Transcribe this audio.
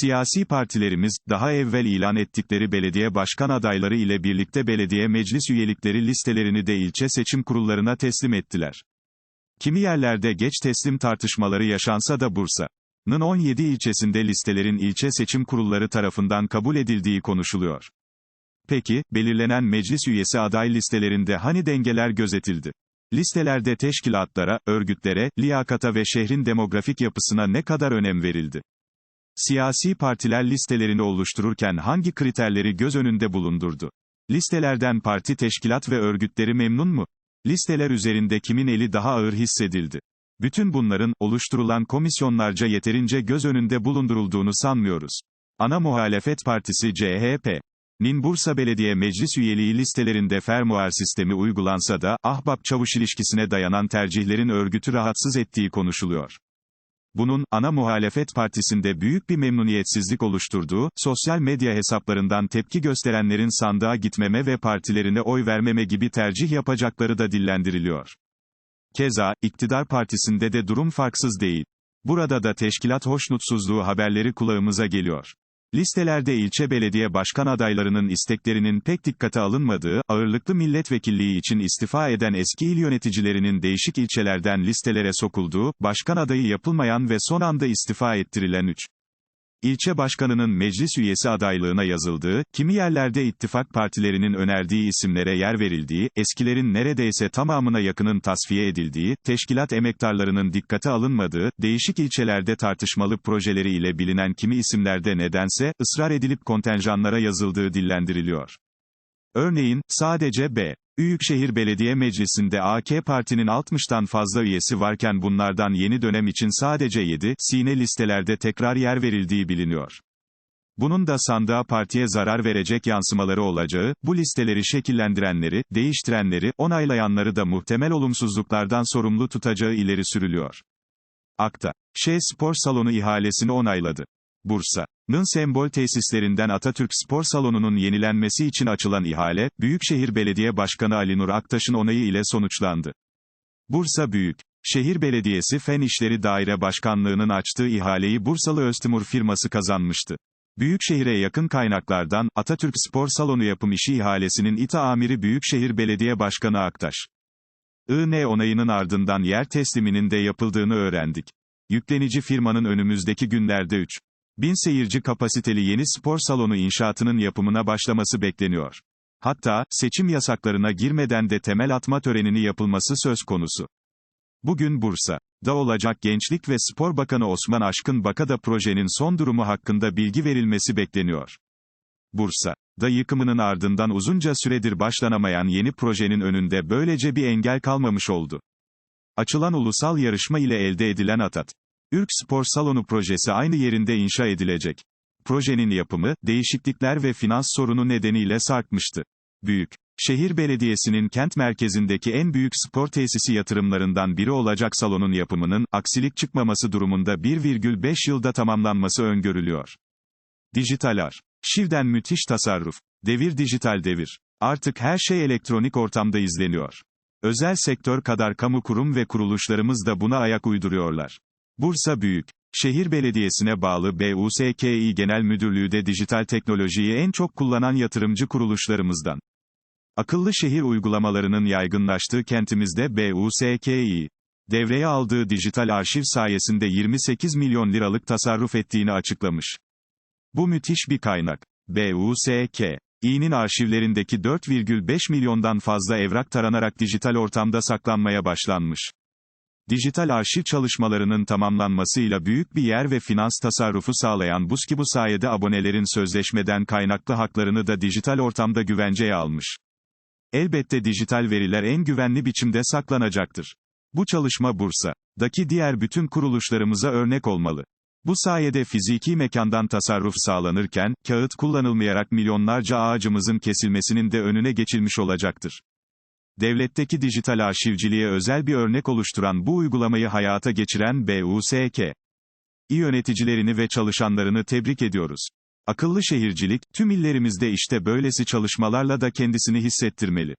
Siyasi partilerimiz, daha evvel ilan ettikleri belediye başkan adayları ile birlikte belediye meclis üyelikleri listelerini de ilçe seçim kurullarına teslim ettiler. Kimi yerlerde geç teslim tartışmaları yaşansa da Bursa'nın 17 ilçesinde listelerin ilçe seçim kurulları tarafından kabul edildiği konuşuluyor. Peki, belirlenen meclis üyesi aday listelerinde hani dengeler gözetildi? Listelerde teşkilatlara, örgütlere, liyakata ve şehrin demografik yapısına ne kadar önem verildi? Siyasi partiler listelerini oluştururken hangi kriterleri göz önünde bulundurdu? Listelerden parti teşkilat ve örgütleri memnun mu? Listeler üzerinde kimin eli daha ağır hissedildi? Bütün bunların, oluşturulan komisyonlarca yeterince göz önünde bulundurulduğunu sanmıyoruz. Ana muhalefet partisi CHP''nin Bursa Belediye Meclis üyeliği listelerinde fermuar sistemi uygulansa da, ahbap-çavuş ilişkisine dayanan tercihlerin örgütü rahatsız ettiği konuşuluyor. Bunun, ana muhalefet partisinde büyük bir memnuniyetsizlik oluşturduğu, sosyal medya hesaplarından tepki gösterenlerin sandığa gitmeme ve partilerine oy vermeme gibi tercih yapacakları da dillendiriliyor. Keza, iktidar partisinde de durum farksız değil. Burada da teşkilat hoşnutsuzluğu haberleri kulağımıza geliyor. Listelerde ilçe belediye başkan adaylarının isteklerinin pek dikkate alınmadığı, ağırlıklı milletvekilliği için istifa eden eski il yöneticilerinin değişik ilçelerden listelere sokulduğu, başkan adayı yapılmayan ve son anda istifa ettirilen 3. İlçe başkanının meclis üyesi adaylığına yazıldığı, kimi yerlerde ittifak partilerinin önerdiği isimlere yer verildiği, eskilerin neredeyse tamamına yakının tasfiye edildiği, teşkilat emektarlarının dikkate alınmadığı, değişik ilçelerde tartışmalı projeleri ile bilinen kimi isimlerde nedense, ısrar edilip kontenjanlara yazıldığı dillendiriliyor. Örneğin, sadece B. Büyükşehir Belediye Meclisi'nde AK Parti'nin 60'tan fazla üyesi varken bunlardan yeni dönem için sadece 7, sine listelerde tekrar yer verildiği biliniyor. Bunun da sandığa partiye zarar verecek yansımaları olacağı, bu listeleri şekillendirenleri, değiştirenleri, onaylayanları da muhtemel olumsuzluklardan sorumlu tutacağı ileri sürülüyor. Akta. Ş Spor Salonu ihalesini onayladı. Bursa'nın sembol tesislerinden Atatürk Spor Salonu'nun yenilenmesi için açılan ihale, Büyükşehir Belediye Başkanı Ali Nur Aktaş'ın onayı ile sonuçlandı. Bursa Büyük Şehir Belediyesi Fen İşleri Daire Başkanlığı'nın açtığı ihaleyi Bursalı Öztimur firması kazanmıştı. Büyükşehir'e yakın kaynaklardan, Atatürk Spor Salonu yapım işi ihalesinin İTA amiri Büyükşehir Belediye Başkanı Aktaş. IN onayının ardından yer tesliminin de yapıldığını öğrendik. Yüklenici firmanın önümüzdeki günlerde 3. Bin seyirci kapasiteli yeni spor salonu inşaatının yapımına başlaması bekleniyor. Hatta, seçim yasaklarına girmeden de temel atma törenini yapılması söz konusu. Bugün Bursa'da olacak Gençlik ve Spor Bakanı Osman Aşkın Baka'da projenin son durumu hakkında bilgi verilmesi bekleniyor. Bursa'da yıkımının ardından uzunca süredir başlanamayan yeni projenin önünde böylece bir engel kalmamış oldu. Açılan ulusal yarışma ile elde edilen Atat Ürk Spor Salonu projesi aynı yerinde inşa edilecek. Projenin yapımı, değişiklikler ve finans sorunu nedeniyle sarkmıştı. Büyük Şehir Belediyesi'nin kent merkezindeki en büyük spor tesisi yatırımlarından biri olacak salonun yapımının, aksilik çıkmaması durumunda 1,5 yılda tamamlanması öngörülüyor. Dijitalar. Şivden müthiş tasarruf. Devir dijital devir. Artık her şey elektronik ortamda izleniyor. Özel sektör kadar kamu kurum ve kuruluşlarımız da buna ayak uyduruyorlar. Bursa Büyük Şehir Belediyesi'ne bağlı BUSKİ Genel Müdürlüğü de dijital teknolojiyi en çok kullanan yatırımcı kuruluşlarımızdan. Akıllı şehir uygulamalarının yaygınlaştığı kentimizde BUSKİ, devreye aldığı dijital arşiv sayesinde 28 milyon liralık tasarruf ettiğini açıklamış. Bu müthiş bir kaynak. BUSKİ'nin arşivlerindeki 4,5 milyondan fazla evrak taranarak dijital ortamda saklanmaya başlanmış. Dijital arşiv çalışmalarının tamamlanmasıyla büyük bir yer ve finans tasarrufu sağlayan BUSKİ bu sayede abonelerin sözleşmeden kaynaklı haklarını da dijital ortamda güvenceye almış. Elbette dijital veriler en güvenli biçimde saklanacaktır. Bu çalışma Bursa'daki diğer bütün kuruluşlarımıza örnek olmalı. Bu sayede fiziki mekandan tasarruf sağlanırken, kağıt kullanılmayarak milyonlarca ağacımızın kesilmesinin de önüne geçilmiş olacaktır. Devletteki dijital arşivciliğe özel bir örnek oluşturan bu uygulamayı hayata geçiren BUSK. İ yöneticilerini ve çalışanlarını tebrik ediyoruz. Akıllı şehircilik, tüm illerimizde işte böylesi çalışmalarla da kendisini hissettirmeli.